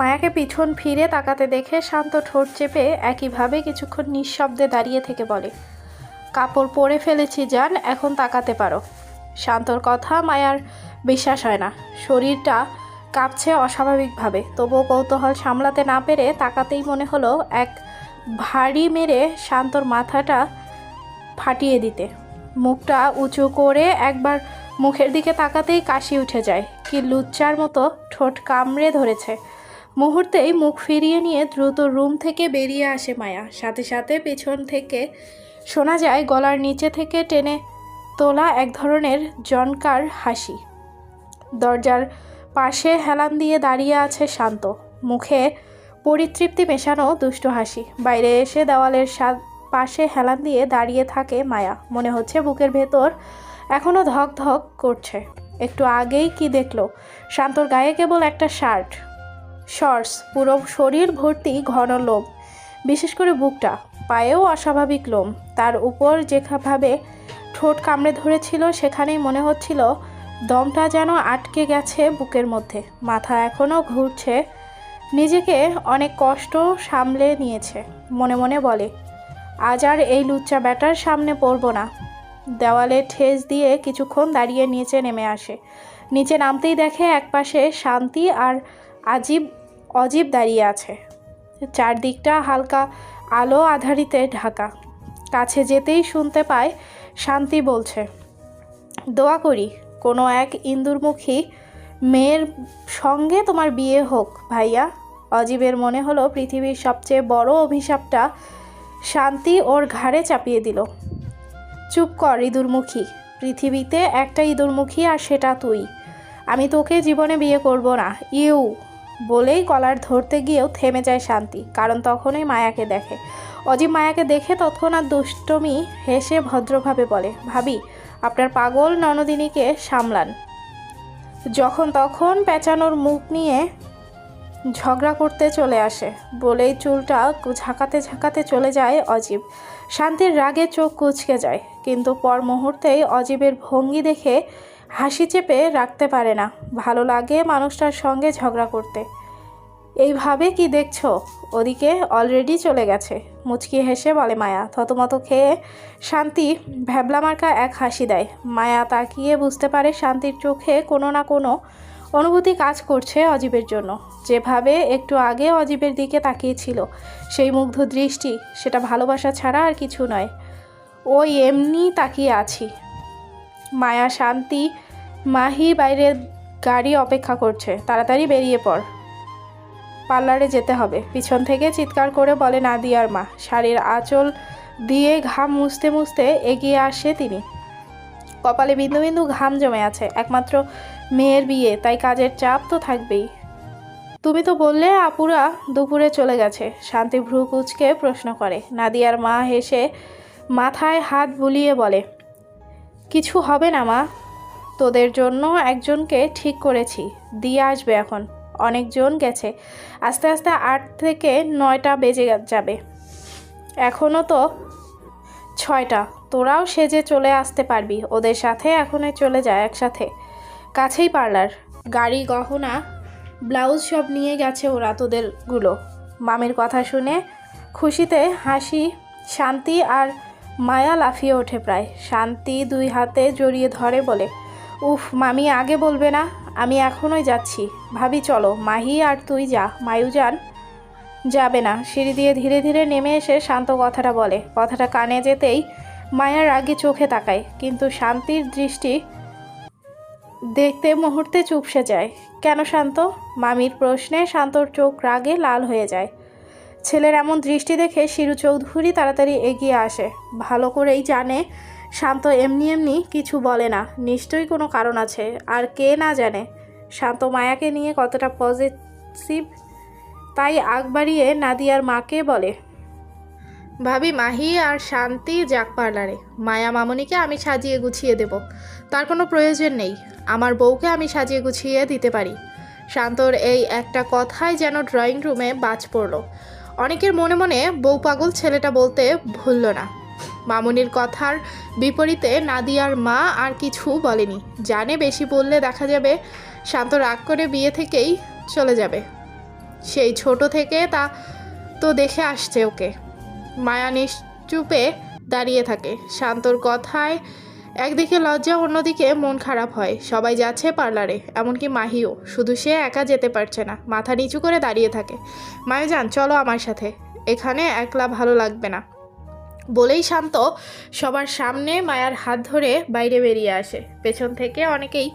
মায়াকে পিছন ফিরে তাকাতে দেখে শান্ত ঠোঁট চেপে একইভাবে কিছুক্ষণ নিঃশব্দে দাঁড়িয়ে থেকে বলে, কাপড় পরে ফেলেছি যান এখন তাকাতে পারো। শান্তর কথা মায়ার বিশ্বাস হয় না। শরীরটা কাঁপছে অস্বাভাবিকভাবে, তবুও কৌতূহল সামলাতে না পেরে তাকাতেই মনে হলো এক ভারী মেরে শান্তর মাথাটা ফাটিয়ে দিতে। মুখটা উঁচু করে একবার মুখের দিকে তাকাতেই কাশি উঠে যায়, কি লুচ্চার মতো ঠোঁট কামড়ে ধরেছে। মুহূর্তেই মুখ ফিরিয়ে নিয়ে দ্রুত রুম থেকে বেরিয়ে আসে মায়া। সাথে সাথে পেছন থেকে শোনা যায় গলার নিচে থেকে টেনে তোলা এক ধরনের জনকার হাসি। দরজার পাশে হেলান দিয়ে দাঁড়িয়ে আছে শান্ত। মুখে পরিতৃপ্তি মেশানো দুষ্ট হাসি। বাইরে এসে দেওয়ালের পাশে হেলান দিয়ে দাঁড়িয়ে থাকে মায়া। মনে হচ্ছে বুকের ভেতর এখনও ধক ধক করছে। একটু আগেই কি দেখল? শান্তর গায়ে কেবল একটা শার্ট। শর্টস, পুরো শরীর ভর্তি ঘন লোম। বিশেষ করে বুকটা, পায়েও অস্বাভাবিক লোম। তার উপর যেভাবে ঠোঁট কামড়ে ধরেছিল, সেখানেই মনে হচ্ছিল দমটা যেন আটকে গেছে বুকের মধ্যে। মাথা এখনও ঘুরছে, নিজেকে অনেক কষ্ট সামলে নিয়েছে, মনে মনে বলে, আজ আর এই লুচ্চা ব্যাটার সামনে পড়ব না। দেওয়ালে ঠেস দিয়ে কিছুক্ষণ দাঁড়িয়ে নিচে নেমে আসে। নিচে নামতেই দেখে একপাশে শান্তি আর আজীব অজীব দাঁড়িয়ে আছে। চারদিকটা হালকা আলো আধারিতে ঢাকা। কাছে যেতেই শুনতে পায় শান্তি বলছে, দোয়া করি, কোনো এক ইন্দুরমুখী মেয়ের সঙ্গে তোমার বিয়ে হোক ভাইয়া। অজীবের মনে হলো পৃথিবীর সবচেয়ে বড় অভিশাপটা শান্তি ওর ঘাড়ে চাপিয়ে দিল। চুপ কর ইঁদুরমুখী, পৃথিবীতে একটা ইঁদুরমুখী আর সেটা তুই। আমি তোকে জীবনে বিয়ে করব না। ইউ বলেই কলার ধরতে গিয়েও থেমে যায় শান্তি, কারণ তখনই মায়াকে দেখে। অজীব মায়াকে দেখে তৎক্ষণাৎ দুষ্টমি হেসে ভদ্রভাবে বলে, ভাবি, আপনার পাগল ননদিনীকে সামলান। যখন তখন পেঁচানোর মুখ নিয়ে ঝগড়া করতে চলে আসে, বলেই চুলটা ঝাঁকাতে ঝাঁকাতে চলে যায় অজীব। শান্তির রাগে চোখ কুচকে যায়, কিন্তু পর মুহূর্তেই অজীবের ভঙ্গি দেখে হাসি চেপে রাখতে পারে না। ভালো লাগে মানুষটার সঙ্গে ঝগড়া করতে। এইভাবে কি দেখছ? ওদিকে অলরেডি চলে গেছে। মুচকি হেসে বলে, মায়া, থতমত খেয়ে শান্তি। ভ্যাবলা মার্কা এক হাসি দেয়। মায়া তাকিয়ে বুঝতে পারে শান্তির চোখে কোনো না কোনো অনুভূতি কাজ করছে অজীবের জন্য। যেভাবে একটু আগে অজীবের দিকে তাকিয়েছিল, সেই মুগ্ধ দৃষ্টি, সেটা ভালোবাসা ছাড়া আর কিছু নয়। ওই এমনি তাকিয়ে আছি। মায়া শান্তি, মাহি বাইরে গাড়ি অপেক্ষা করছে। তাড়াতাড়ি বেরিয়ে পড়। পার্লারে যেতে হবে। পিছন থেকে চিৎকার করে বলে নাদিয়ার মা। শাড়ির আঁচল দিয়ে ঘাম মুছতে মুছতে এগিয়ে আসে তিনি। কপালে বিন্দু বিন্দু ঘাম জমে আছে। একমাত্র মেয়ের বিয়ে, তাই কাজের চাপ তো থাকবেই। তুমি তো বললে আপুরা দুপুরে চলে গেছে। শান্তি ভ্রু কুচকে প্রশ্ন করে। নাদিয়ার মা হেসে মাথায় হাত বুলিয়ে বলে কিছু হবে না, মা। তোদের জন্য একজনকে ঠিক করেছি। দিয়ে আসবে এখন। অনেকজন গেছে। আস্তে আস্তে আট থেকে নয়টা বেজে যাবে। এখনও তো ছয়টা। তোরাও সেজে চলে আসতে পারবি। ওদের সাথে এখনই চলে যায় একসাথে। কাছেই পার্লার। গাড়ি, গহনা, ব্লাউজ সব নিয়ে গেছে ওরা তোদেরগুলো। মামির কথা শুনে খুশিতে হাসি, শান্তি আর মায়া লাফিয়ে ওঠে প্রায়। শান্তি দুই হাতে জড়িয়ে ধরে বলে, উফ, মামি আগে বলবে না, আমি এখনই যাচ্ছি। ভাবি, চলো, মাহি আর তুই যা। মায়ু যান? যাবে না। সিঁড়ি দিয়ে ধীরে ধীরে নেমে এসে শান্ত কথাটা বলে। কথাটা কানে যেতেই মায়ার আগে চোখে তাকায়, কিন্তু শান্তির দৃষ্টি দেখতে মুহূর্তে চুপসে যায়। কেন শান্ত? মামির প্রশ্নে শান্তর চোখ রাগে লাল হয়ে যায়। ছেলের এমন দৃষ্টি দেখে শিরু চৌধুরী তাড়াতাড়ি এগিয়ে আসে। ভালো করেই জানে, শান্ত এমনি এমনি কিছু বলে না, নিশ্চয়ই কোনো কারণ আছে, আর কে না জানে। শান্ত মায়াকে নিয়ে কতটা পজিটিভ তাই আগ বাড়িয়ে নাদিয়ার মাকে বলে, ভাবি, মাহি আর শান্তি যাক পার্লারে। মায়া মামনিকে আমি সাজিয়ে গুছিয়ে দেব। তার কোনো প্রয়োজন নেই। আমার বউকে আমি সাজিয়ে গুছিয়ে দিতে পারি। শান্তর এই একটা কথাই যেন ড্রয়িং রুমে বাজ পড়ল। অনেকের মনে মনে বউ পাগল ছেলেটা বলতে ভুলল না। মামনির কথার বিপরীতে নাদিয়ার মা আর কিছু বলেনি। জানে বেশি বললে দেখা যাবে শান্ত রাগ করে বিয়ে থেকেই চলে যাবে। সেই ছোট থেকে তা তো দেখে আসছে ওকে। মায়া নিশ্চুপে দাঁড়িয়ে থাকে। শান্তর কথায় একদিকে লজ্জা, অন্যদিকে মন খারাপ হয়। সবাই যাচ্ছে পার্লারে, এমনকি মাহিও। শুধু সে একা যেতে পারছে না, মাথা নিচু করে দাঁড়িয়ে থাকে। মায়ু যান চলো আমার সাথে। এখানে একলা ভালো লাগবে না। বলেই শান্ত সবার সামনে মায়ার হাত ধরে বাইরে বেরিয়ে আসে। পেছন থেকে অনেকেই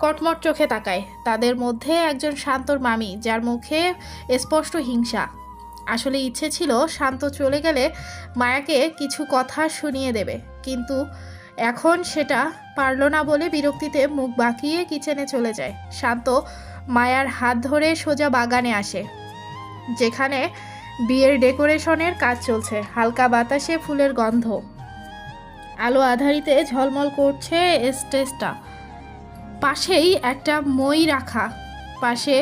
কটমট চোখে তাকায়। তাদের মধ্যে একজন শান্তর মামি, যার মুখে স্পষ্ট হিংসা। আসলে ইচ্ছে ছিল শান্ত চলে গেলে মায়াকে কিছু কথা শুনিয়ে দেবে, কিন্তু এখন সেটা পারল না বলে বিরক্তিতে মুখ বাঁকিয়ে কিচেনে চলে যায়। শান্ত মায়ার হাত ধরে সোজা বাগানে আসে, যেখানে বিয়ের ডেকোরেশনের কাজ চলছে। হালকা বাতাসে ফুলের গন্ধ। আলো আধারিতে ঝলমল করছে স্টেজটা পাশেই একটা মই রাখা, পাশে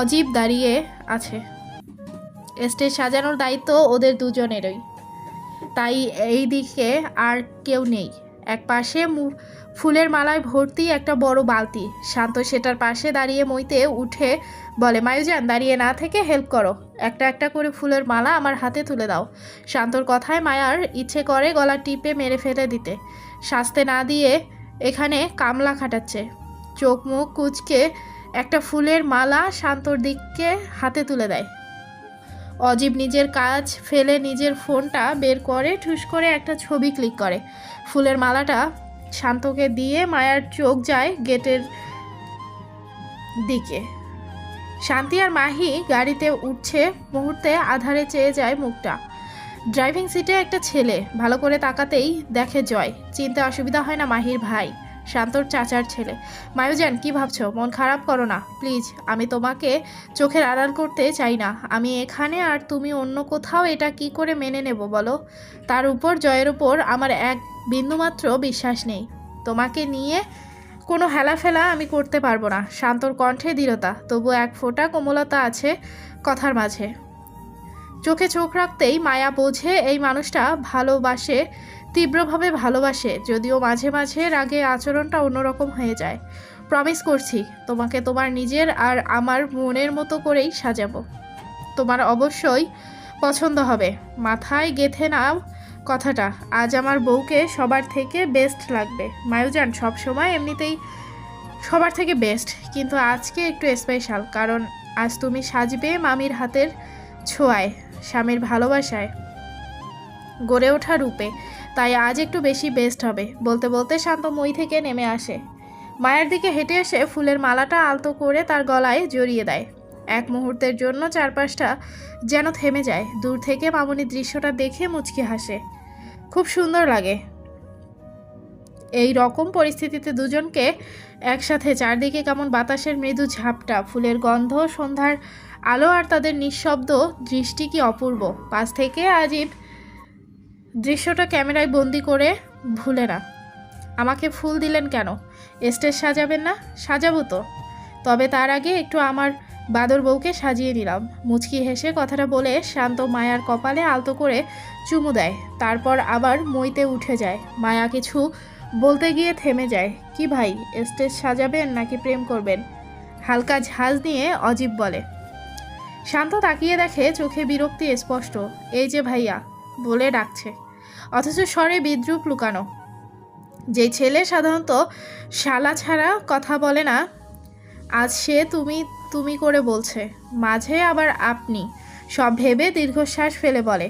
অজীব দাঁড়িয়ে আছে। স্টেজ সাজানোর দায়িত্ব ওদের দুজনেরই। তাই এই দিকে আর কেউ নেই। এক পাশে ফুলের মালায় ভর্তি একটা বড় বালতি। শান্ত সেটার পাশে দাঁড়িয়ে মইতে উঠে বলে, মায়ুজান, দাঁড়িয়ে না থেকে হেল্প করো। একটা একটা করে ফুলের মালা আমার হাতে তুলে দাও। শান্তর কথায় মায়ার ইচ্ছে করে গলা টিপে মেরে ফেলে দিতে। শাস্তে না দিয়ে এখানে কামলা খাটাচ্ছে। চোখ মুখ কুচকে একটা ফুলের মালা শান্তর দিককে হাতে তুলে দেয়। অজীব নিজের কাজ ফেলে নিজের ফোনটা বের করে ঠুস করে একটা ছবি ক্লিক করে। ফুলের মালাটা শান্তকে দিয়ে মায়ার চোখ যায় গেটের দিকে। শান্তি আর মাহি গাড়িতে উঠছে, মুহূর্তে আধারে চেয়ে যায় মুখটা। ড্রাইভিং সিটে একটা ছেলে, ভালো করে তাকাতেই দেখে জয়। চিনতে অসুবিধা হয় না মাহির ভাই। শান্তর চাচার ছেলে। মায়ুজান, কি ভাবছ? মন খারাপ করো না। প্লিজ, আমি তোমাকে চোখের আড়াল করতে চাই না। আমি এখানে আর তুমি অন্য কোথাও এটা কি করে মেনে নেব বলো? তার উপর, জয়ের উপর আমার এক বিন্দুমাত্র বিশ্বাস নেই। তোমাকে নিয়ে কোনো হেলাফেলা আমি করতে পারব না। শান্তর কণ্ঠে দৃঢ়তা তবু এক ফোঁটা কোমলতা আছে কথার মাঝে। চোখে চোখ রাখতেই মায়া বোঝে এই মানুষটা ভালোবাসে, তীব্রভাবে ভালোবাসে, যদিও মাঝে মাঝে রাগে আচরণটা অন্যরকম হয়ে যায়। প্রমিস করছি, তোমাকে তোমার নিজের আর আমার মনের মতো করেই সাজাবো। তোমার অবশ্যই পছন্দ হবে। মাথায় গেথে নাও কথাটা, আজ আমার বউকে সবার থেকে বেস্ট লাগবে। মায়ুজান সবসময় এমনিতেই সবার থেকে বেস্ট কিন্তু আজকে একটু স্পেশাল কারণ আজ তুমি সাজবে মামির হাতের ছোঁয়ায়। স্বামীর ভালোবাসায় গড়ে ওঠা রূপে। তাই আজ একটু বেশি বেস্ট হবে। বলতে বলতে শান্ত মই থেকে নেমে আসে। মায়ের দিকে হেঁটে এসে ফুলের মালাটা আলতো করে তার গলায় জড়িয়ে দেয়। এক মুহূর্তের জন্য চারপাশটা যেন থেমে যায়। দূর থেকে মামনি দৃশ্যটা দেখে মুচকি হাসে। খুব সুন্দর লাগে। এই রকম পরিস্থিতিতে দুজনকে একসাথে চারদিকে কেমন বাতাসের মৃদু ঝাপটা, ফুলের গন্ধ, সন্ধ্যার আলো আর তাদের নিঃশব্দ দৃষ্টি কি অপূর্ব? পাশ থেকে আজিব দৃশ্যটা ক্যামেরায় বন্দি করে ভুলে না। আমাকে ফুল দিলেন কেন? স্টেজ সাজাবেন না? সাজাবো তো। তবে তার আগে একটু আমার বাদর বউকে সাজিয়ে নিলাম। মুচকি হেসে কথাটা বলে শান্ত মায়ার কপালে আলতো করে চুমু দেয়। তারপর আবার মইতে উঠে যায়। মায়া কিছু বলতে গিয়ে থেমে যায়। কি ভাই, স্টেজ সাজাবেন নাকি প্রেম করবেন? হালকা ঝাঁজ নিয়ে অজীব বলে। শান্ত তাকিয়ে দেখে চোখে বিরক্তি স্পষ্ট। এই যে ভাইয়া, বলে ডাকছে। অথচ স্বরে বিদ্রুপ লুকানো। যে ছেলে সাধারণত শালা ছাড়া কথা বলে না, আজ সে তুমি তুমি করে বলছে। মাঝে আবার আপনি, সব ভেবে দীর্ঘশ্বাস ফেলে বলে,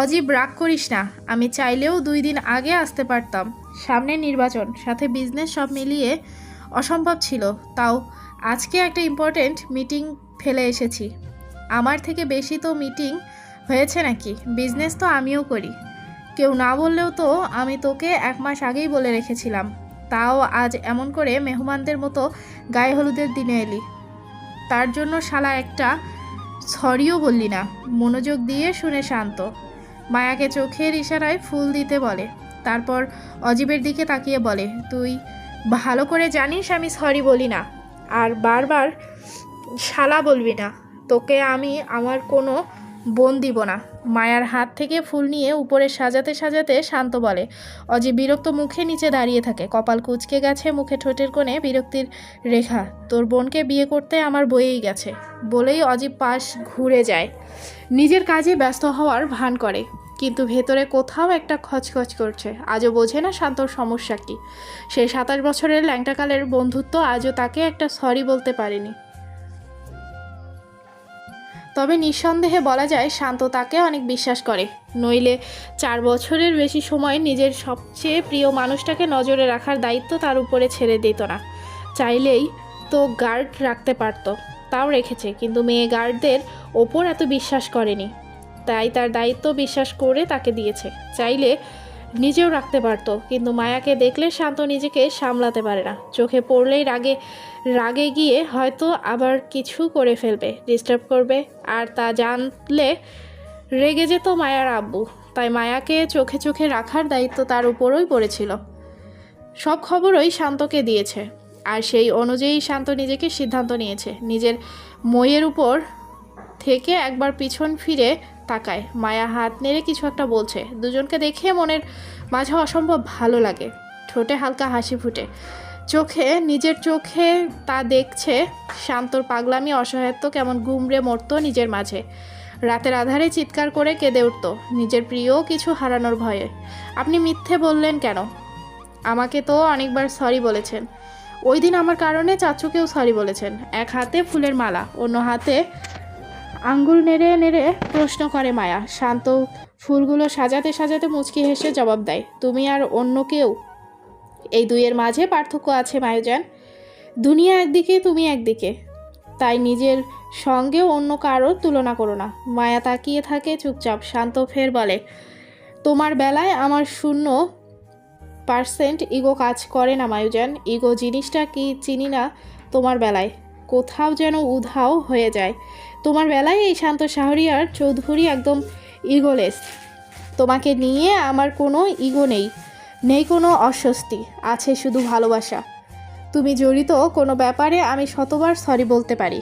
অজীব, রাগ করিস না, আমি চাইলেও দুই দিন আগে আসতে পারতাম। সামনে নির্বাচন, সাথে বিজনেস সব মিলিয়ে অসম্ভব ছিল। তাও আজকে একটা ইম্পর্ট্যান্ট মিটিং ফেলে এসেছি। আমার থেকে বেশি তো মিটিং হয়েছে নাকি? বিজনেস তো আমিও করি। কেউ না বললেও তো আমি তোকে এক মাস আগেই বলে রেখেছিলাম। তাও আজ এমন করে মেহমানদের মতো গায়ে হলুদের দিনে এলি। তার জন্য শালা একটা সরিও বললি না, মনোযোগ দিয়ে শুনে শান্ত। মায়াকে চোখের ইশারায় ফুল দিতে বলে। তারপর অজীবের দিকে তাকিয়ে বলে, তুই ভালো করে জানিস আমি সরি বলি না। আর বারবার শালা বলবি না। তোকে আমি আমার কোনো বোন দিব না। মায়ার হাত থেকে ফুল নিয়ে উপরে সাজাতে সাজাতে শান্ত বলে। অজি বিরক্ত মুখে নিচে দাঁড়িয়ে থাকে। কপাল কুচকে গেছে মুখে ঠোঁটের কোণে বিরক্তির রেখা। তোর বোনকে বিয়ে করতে আমার বয়েই গেছে। বলেই অজি পাশ ঘুরে যায়। নিজের কাজে ব্যস্ত হওয়ার ভান করে। কিন্তু ভেতরে কোথাও একটা খচখচ করছে। আজও বোঝে না শান্তর সমস্যা কী। সেই সাতাশ বছরের ল্যাংটাকালের বন্ধুত্ব আজও তাকে একটা সরি বলতে পারেনি। তবে নিঃসন্দেহে বলা যায় শান্ত তাকে অনেক বিশ্বাস করে। নইলে চার বছরের বেশি সময় নিজের সবচেয়ে প্রিয় মানুষটাকে নজরে রাখার দায়িত্ব তার উপরে ছেড়ে দিত না। চাইলেই তো গার্ড রাখতে পারতো, তাও রেখেছে, কিন্তু মেয়ে গার্ডদের ওপর এত বিশ্বাস করেনি। তাই তার দায়িত্ব বিশ্বাস করে তাকে দিয়েছে। চাইলে নিজেও রাখতে পারতো, কিন্তু মায়াকে দেখলে শান্ত নিজেকে সামলাতে পারে না। চোখে পড়লেই রাগে রাগে গিয়ে হয়তো আবার কিছু করে ফেলবে ডিস্টার্ব করবে, আর তা জানলে রেগে যেত মায়ার আব্বু। তাই মায়াকে চোখে চোখে রাখার দায়িত্ব তার উপরই পড়েছিল। সব খবরই শান্তকে দিয়েছে, আর সেই অনুযায়ী শান্ত নিজেকে সিদ্ধান্ত নিয়েছে। নিজের মইয়ের উপর থেকে একবার পিছন ফিরে তাকায়। মায়া হাত নেড়ে কিছু একটা বলছে। দুজনকে দেখে মনের মাঝে অসম্ভব ভালো লাগে। ঠোঁটে হালকা হাসি ফুটে। চোখে, নিজের চোখে তা দেখছে শান্তর পাগলামি, অসহায়ত্ব, কেমন গুমড়ে মরতো নিজের মাঝে। রাতের আধারে চিৎকার করে কেঁদে উঠতো নিজের প্রিয় কিছু হারানোর ভয়ে। আপনি মিথ্যে বললেন কেন? আমাকে তো অনেকবার সরি বলেছেন। ওই দিন আমার কারণে চাচুকেও সরি বলেছেন। এক হাতে ফুলের মালা, অন্য হাতে আঙ্গুল নেড়ে নেড়ে প্রশ্ন করে মায়া। শান্ত ফুলগুলো সাজাতে সাজাতে মুচকি হেসে জবাব দেয়, তুমি আর অন্য কেউ? এই দুইয়ের মাঝে পার্থক্য আছে, মায়ুজান। দুনিয়া একদিকে, তুমি একদিকে। তাই নিজের সঙ্গে অন্য কারও তুলনা করো না। মায়া তাকিয়ে থাকে চুপচাপ। শান্ত ফের বলে, তোমার বেলায় আমার শূন্য পার্সেন্ট ইগো কাজ করে না, মায়ুজান। ইগো জিনিসটা কি চিনি না তোমার বেলায়? কোথাও যেন উধাও হয়ে যায়। তোমার বেলায় এই শান্ত শাহরিয়ার চৌধুরী একদম ইগোলেস। তোমাকে নিয়ে আমার কোনো ইগো নেই নেই কোনো অস্বস্তি, আছে শুধু ভালোবাসা। তুমি জড়িত কোনো ব্যাপারে আমি শতবার সরি বলতে পারি।